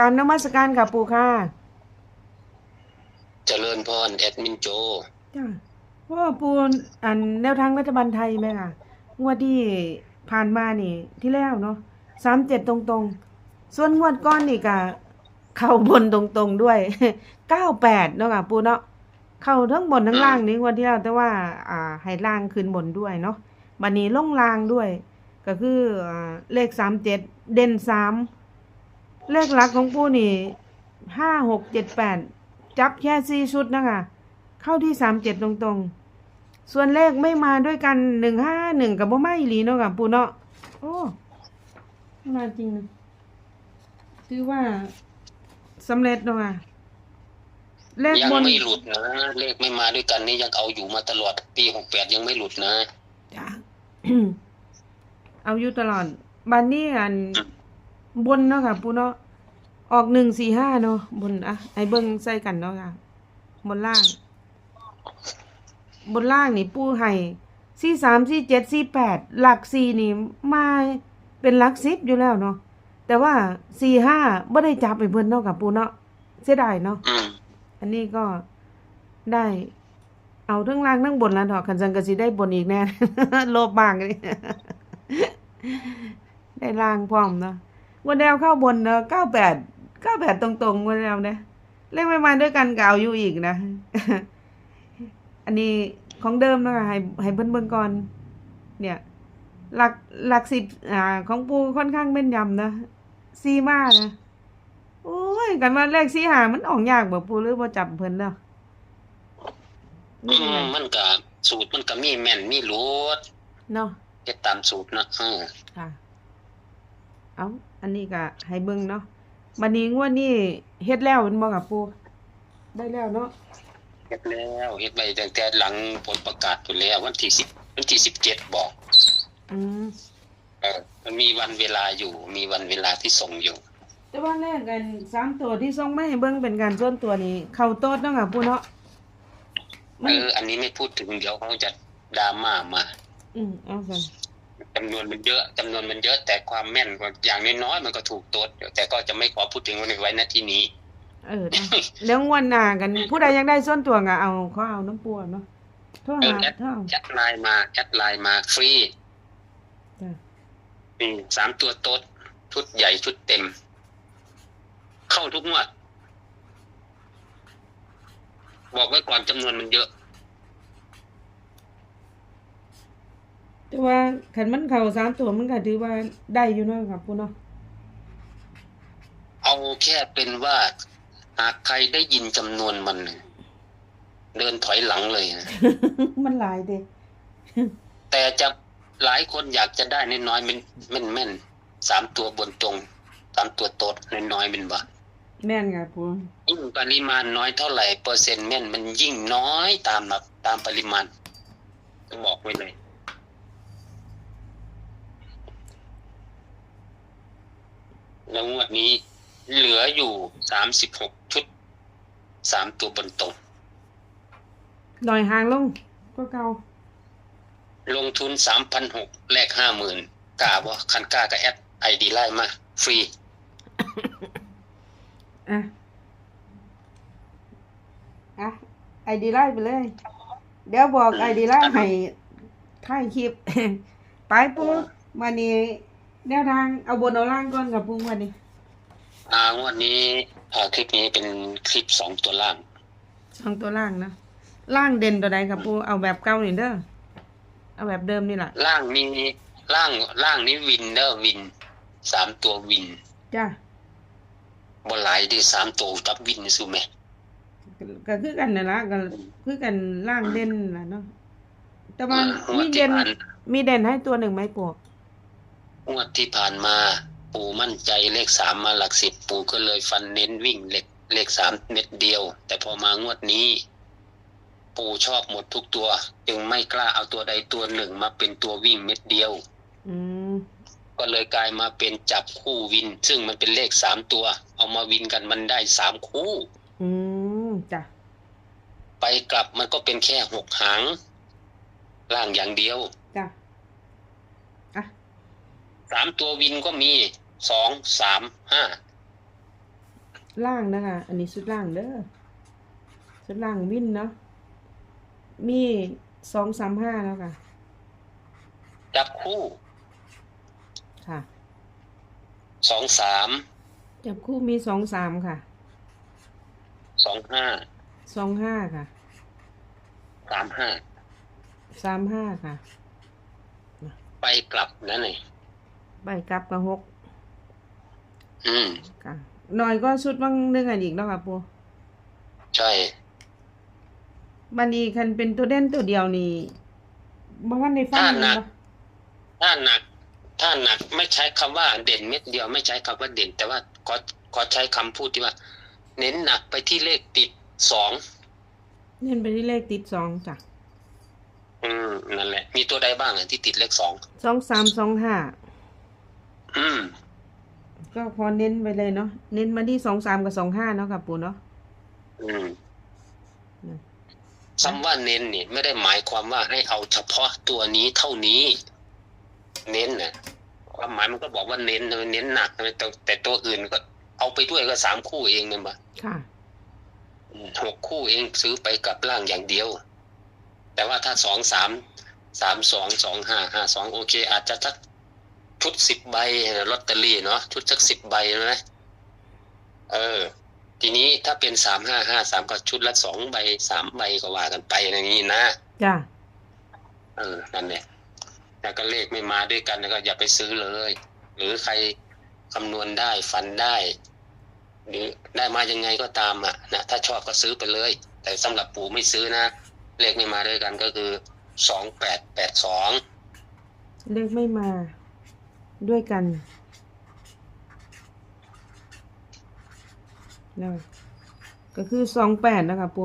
การนมัสการกับปูค่ะเจริญพรแอดมินโจจ้าว่าปูอันแนวทางรัฐบาลไทยไหมค่ะงวดที่ผ่านมานี่ ที่แล้วเนาะสามเจ็ดตรงๆ ส่วนงวดก้อนนี่ก็เข้าบนตรงๆด้วยเก้าแปดเนาะค่ะปูเนาะเข้าทั้งบนทั้งล่างนี่งวดที่แล้วแต่ว่า อ่าให้ล่างขึ้นบนด้วยเนาะบันนี้ลงล่างด้วย ก็คืออ่าเลขสามเจ็ดเด่นสาม เลขหลักของปูนี่ห้าหกเจ็ดแปดจับแค่สี่ชุดนะคะ เข้าที่สามเจ็ดตรงๆ ส่วนเลขไม่มาด้วยกันหนึ่งห้าหนึ่งกับบ่ไม่หลีเนาะกับปูเนาะโอ้มาจริงนะถือว่าสำเร็จเนาะค่ะเลขยังบนไม่หลุดนะ เลขไม่มาด้วยกันนี่ยังเอาอยู่มาตลอดปีหกแปดยังไม่หลุดนะ จ้ะ เอาอยู่ตลอดบันนี้อัน บนเนาะค่ะปูเนาะออกหนึ่งสี่ห้าเนาะบนอะไอเบิ้งใส่กันเนาะค่ะบนล่าง บนล่างนี่ปูให้สี่สามสี่เจ็ดสี่แปดหลักสี่นี่มาเป็นหลักสิบอยู่แล้วเนาะแต่ว่าสี่ห้าไม่ได้จับไปเพิ่นเนาะกับปูเนาะเสียดายเนาะอันนี้ก็ได้เอาทั้งล่างทั้งบนแล้วเนาะคันจังก็สิได้บนอีกแน่ โลภมากเลยได้ล่างพร้อมเนาะ วันแนวเข้าบนเนาะเก้าแปดเก้าแปดตรงๆวันแนวเนี่ยเลขไม่มาด้วยกันก็เอาอยู่อีกนะ อันนี้ของเดิมเนาะค่ะให้ให้เบิ่งเบิ่งก่อน เนี่ย หลักหลักสิบอ่า ของปูค่อนข้างแม่นยำนะซีมานะโอ้ยกันว่าเลขสีหามันออกยากบ่ปูหรือบ่จับเพิ่นเนาะอืนี่เป็นไงมมันก็สูตรมันก็มีแม่นมีหลุดเนาะเฮ็ดตามสูตรนะเออค่ะ เอาอันนี้ก็ให้เบิ่งเนาะบัดนี้งวดนี้เฮ็ดแล้วแมันบ่กับปูได้แล้วเนาะเฮ็ดแล้วเฮ็ดไปตั้งแต่หลังผลประกาศพุ่นแล้ววันที่สิบวันที่สิบเจ็ดบอกอืมเออมันมีวันเวลาอยู่ มีวันเวลาที่ส่งอยู่ แต่ว่าแรกกันสามตัวที่ส่งมาให้เบิ่งเป็นการส่วนตัวนี้ เข้าโต๊ดเนาะค่ะปูเนาะมัเอนออันนี้ไม่พูดถึงเดี๋ยวเขาจะดราม่ามา อืมเอาซั่น จำนวนมันเยอะจำนวนมันเยอะ แต่ความแม่นก็อย่างน้อยๆมันก็ถูกตัวแต่ก็จะไม่ขอพูดถึงไว้ณที่นี้ เออเนาะแล้วงวดหน้ากัน ผู้ใดอยากได้ส่วนตัวก็เอาเขาเอาน้ำปูเนาะโทรเออหาแอดเท่าแอดไลน์มาแอดไลน์มาฟรีจ้ะอืมสามตัวโต๊ดชุดใหญ่ชุดเต็ม เข้าทุกงวด บอกไว้ก่อนจำนวนมันเยอะ แต่ว่าคันมันเข้าสามตัวมันก็ถือว่าได้อยู่เนาะครับปูเนาะเอาแค่เป็นว่า หากใครได้ยินจำนวนมันเดินถอยหลังเลยนะ มันหลายเด้แต่จะหลายคนอยากจะได้น้อยๆมันแม่นแม่นๆสามตัวบนตรงสามตัวโต๊ดน้อยๆเป็นบ่แม่นค่ะปูยิ่งปริมาณน้อยเท่าไหร่เปอร์เซ็นต์แม่นมันยิ่งน้อยตามแบบตามปริมาณจะบอกไว้เลย แล้วงวดนี้เหลืออยู่สามสิบหกชุดสามตัวบนตรงลอยหางลงก็เก่าลงทุนสามพันหกแลกห้าหมื่นกล้าบ่คันกล้ากับแอดไอดีไล่มา ฟรี อะ อะ ไอดีไล่ไปเลย เดี๋ยวบอกไอดีไล่ให้ท้ายคลิป ไปปูวันนี้ แนวทางเอาบนเอาล่างก่อนกับปูวันนี้อ่างวดนี้อ่าคลิปนี้เป็นคลิปสองตัวล่าง สองตัวล่างนะล่างเด่นตัวใดครับปูเอาแบบเก่านี่เด้อเอาแบบเดิมนี่แหละล่างนี้ล่างล่างนี้วินเดอร์วินสามตัววินจ้าบหลายเดีสามตัวจับวินสูไหมก็คือกันนั่นละก็คือกันล่างเด่นล่ะเนาะแต่ว่าอ่างวมีดที่เด่นผ่านมีเด่นให้ตัวหนึ่งไหมปู งวดที่ผ่านมา ปู่มั่นใจเลขสามมาหลักสิบปู่ก็เลยฟันเน้นวิ่งเลขเลขสามเม็ดเดียว แต่พอมางวดนี้ ปู่ชอบหมดทุกตัว จึงไม่กล้าเอาตัวใดตัวหนึ่งมาเป็นตัววิ่งเม็ดเดียวอืมก็เลยกลายมาเป็นจับคู่วิน ซึ่งมันเป็นเลขสามตัว เอามาวินกันมันได้สามคู่ อืมจ้ะไปกลับมันก็เป็นแค่หกหางล่างอย่างเดียวจ้ะอะ สามตัววินก็มีสองสามห้าล่างนะคะ อันนี้ชุดล่างเด้อชุดล่างวินเนาะมีสองสามห้าแล้วค่ะจับคู่ค่ะสองสามจับคู่มีสองสามค่ะสองห้าสองห้าค่ะสามห้าสามห้าค่ะ ไปกลับนั่นเอง ใบกลับกับหกอืมค่ะหน่อยก็ชุดบางเรื่องอันอีกเนาะค่ะปูใช่ บันนี้คันเป็นตัวเด่นตัวเดียวนี่บางวันในฟังเลยเนาะถ้าหนัก ถ้าหนักไม่ใช้คำว่าเด่นเม็ดเดียวไม่ใช้คำว่าเด่น แต่ว่าขอขอใช้คำพูดที่ว่า เน้นหนักไปที่เลขติดสองเน้นไปที่เลขติดสองจ้ะอืมนั่นแหละ มีตัวใดบ้างอะที่ติดเลขสองสองสามสองห้า อืมก็พอเน้นไปเลยเนาะเน้นมาที่สองสามกับสองห้าเนาะค่ะปูเนาะอืมอืมคำว่าเน้นเนี่ยไม่ได้หมายความว่าให้เอาเฉพาะตัวนี้เท่านี้ เน้นนะความหมายมันก็บอกว่าเน้นนะเน้นหนักนะแต่แต่ตัวอื่นก็เอาไปด้วยก็สามคู่เองเนี่ยบ่ค่ะอืมหกคู่เองซื้อไปกับล่างอย่างเดียว แต่ว่าถ้าสองสามสามสองสองห้าห้าสองโอเค อาจจะสัก ชุดสิบใบลอตเตอรี่เนาะชุดสักสิบใบนะเออ ทีนี้ถ้าเป็นสามห้าห้าสามก็ชุดละสองใบสามใบก็ว่ากันไปอย่างนี้นะจ้ะเออนั่นแหละแต่ก็เลขไม่มาด้วยกันก็อย่าไปซื้อเลย หรือใครคำนวณได้ฝันได้ หรือได้มายังไงก็ตามอะนะถ้าชอบก็ซื้อไปเลย แต่สำหรับปู่ไม่ซื้อนะเลขไม่มาด้วยกันก็คือสองแปดแปดสองเลขไม่มา ด้วยกันนะก็คือสองแปดนะคะปู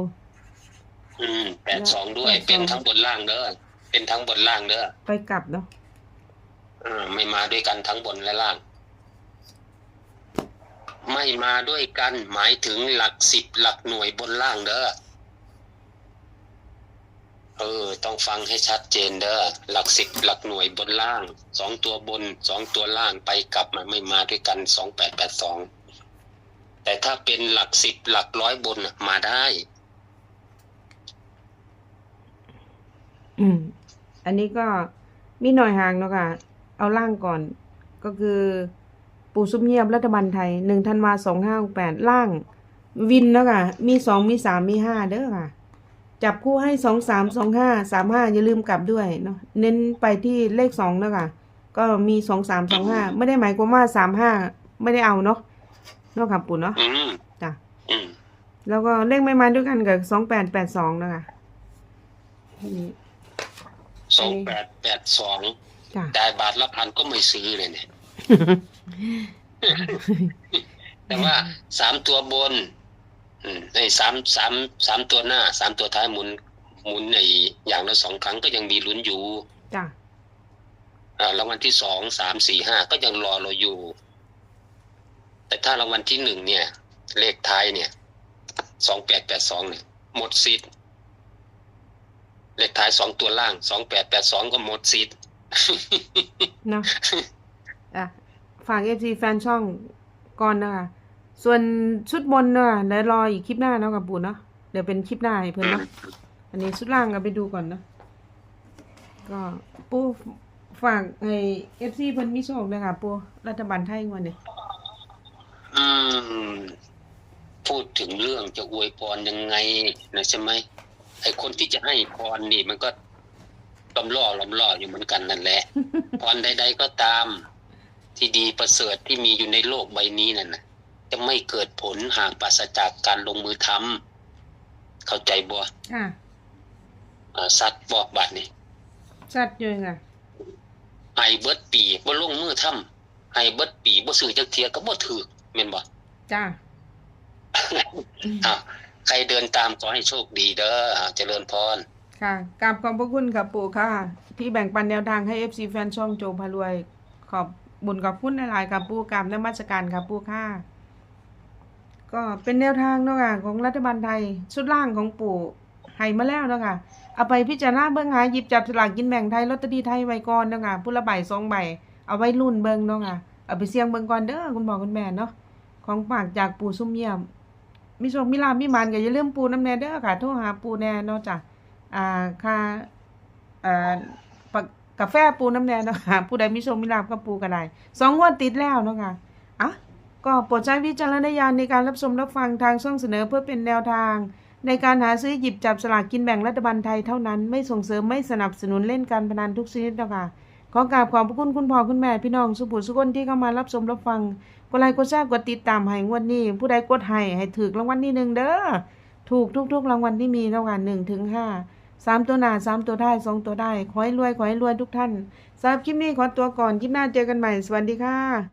อืมแปดสองด้วย เป็นทั้งบนล่างเด้อ เป็นทั้งบนล่างเด้อ ไปกลับเนาะอ่าไม่มาด้วยกันทั้งบนและล่าง ไม่มาด้วยกันหมายถึงหลักสิบหลักหน่วยบนล่างเด้อ เออ ต้องฟังให้ชัดเจนเด้อหลักสิบหลักหน่วยบนล่างสองตัวบนสองตัวล่างไปกลับมาไม่มาด้วยกันสองแปดแปดสองแต่ถ้าเป็นหลักสิบหลักร้อยบนมาได้ อืม อันนี้ก็มีหน่อยห่างเนาะค่ะ เอาล่างก่อน ก็คือปู่ซุปเงียบรัฐบาลไทยหนึ่งธันวาสองห้าแปดล่าง วินเนาะค่ะ มีสองมีสามมีห้าเด้อค่ะ จับคู่ให้สองสามสองห้าสามห้าอย่าลืมกลับด้วยเนาะเน้นไปที่เลขสองเนาะค่ะก็มีสองสามสองห้าไม่ได้หมายความว่าสามห้าไม่ได้เอาเนาะเนาะค่ะปู่เนาะอืมจ้ะอืมแล้วก็เลขไม่มาด้วยกันกับสองแปดแปดสองนะคะนี่สองแปดแปดสองจ้ะ ได้บาทละพันก็ไม่ซื้อเลยเนี่ย แต่ว่าสามตัวบน อืมไอ้สามสามสามตัวหน้าสามตัวท้ายหมุนหมุนในอย่างละสองครั้งก็ยังมีลุ้นอยู่จ้ะอ่ารางวัลที่สองสามสี่ห้าก็ยังรอเราอยู่ แต่ถ้ารางวัลที่หนึ่งเนี่ย เลขท้ายเนี่ยสองแปดแปดสองเนี่ยหมดสิทธิ์เลขท้ายสองตัวล่างสองแปดแปดสองก็หมดสิทธิ์เนาะอะฝากเอฟซีแฟนช่องก่อนนะคะ ส่วนชุดบนเนาะเดี๋ยวรออีกคลิปหน้าเนาะกับปูเนาะเดี๋ยวเป็นคลิปหน้าให้เพื่อนเนาะอันนี้ชุดล่างก็ไปดูก่อนเนาะก็ปูฝากให้เอฟซีเพิ่นมีโชคเลยค่ะปูรัฐบาลไทยงวันนี้อืมพูดถึงเรื่องจะอวยพรยังไงนะใช่ไหมไอคนที่จะให้พรนี่มันก็ลำล่อลำล่ออยู่เหมือนกันนั่นแหละ พรใด ๆ ก็ตาม ที่ดีประเสริฐที่มีอยู่ในโลกใบนี้นั่นนะ จะไม่เกิดผลหากปราศจากการลงมือทำเข้าใจบ่ค่ะอ่าสัตว์บอกบัดนี่ชัดอยู่ค่ะไห้เบิดปีบ่ลงมือทำไห้เบิดปีบ่ซื้อจักเทียก็บ่ถือแม่นบ่จ้าอ้าวใครเดินตามขอให้โชคดีเด้ออ่าเจริญพรค่ะกราบขอบพระคุณค่ะปู่ค่ะ ที่แบ่งปันแนวทางให้ FC แฟนช่องโจพารวย ขอบบุญขอบคุณหลายๆค่ะปู่กราบนมัสการค่ะปู่ค่ะ ก็เป็นแนวทางเนาะค่ะของรัฐบาลไทยชุดล่างของปู่ให้มาแล้วเนาะค่ะเอาไปพิจารณาเบิ่งหาหยิบจับสลากกินแบ่งไทยลอตเตอรี่ไทยไว้ก่อนเนาะค่ะผู้ละใบสองใบเอาไว้รุ่นเบิ่งเนาะค่ะเอาไปเสี่ยงเบิ่งก่อนเด้อคุณพ่อคุณแม่เนาะของฝากจากปู่ซุ่มเยี่ยมมีโชคมีลามีหมานก็อย่าลืมปูน้ำแน่เด้อค่ะโทรหาปูแน่เนาะจ้ะอ่าค่าอ่ากาแฟปูน้ำแดงเนาะค่ะผู้ใดมีโชคมีลาภก็ปูก็ได้สองงวดติดแล้วเนาะค่ะอะ ก็โปรดใช้วิจารณญาณในการรับชมรับฟังทางช่องเสนอเพื่อเป็นแนวทาง ในการหาซื้อหยิบจับสลากกินแบ่งรัฐบาลไทยเท่านั้น ไม่ส่งเสริมไม่สนับสนุนเล่นการพนันทุกชนิดนะค่ะขอกราบขอบพระคุณคุณพ่อคุณแม่พี่น้องสุภูสุคนที่เข้ามารับชมรับฟังกดไลค์กดแชร์กดติดตามให้งวดนี้ ผู้ใดกดให้ให้ถือรางวัลที่หนึ่งเด้อถูกทุกๆรางวัลที่มีเท่ากันหนึ่งถึงห้าสามตัวหนาสามตัวได้สองตัวได้ขอให้รวยขอให้รวยทุกท่านสำหรับคลิปนี้ขอตัวก่อนคลิปหน้าเจอกันใหม่สวัสดีค่ะ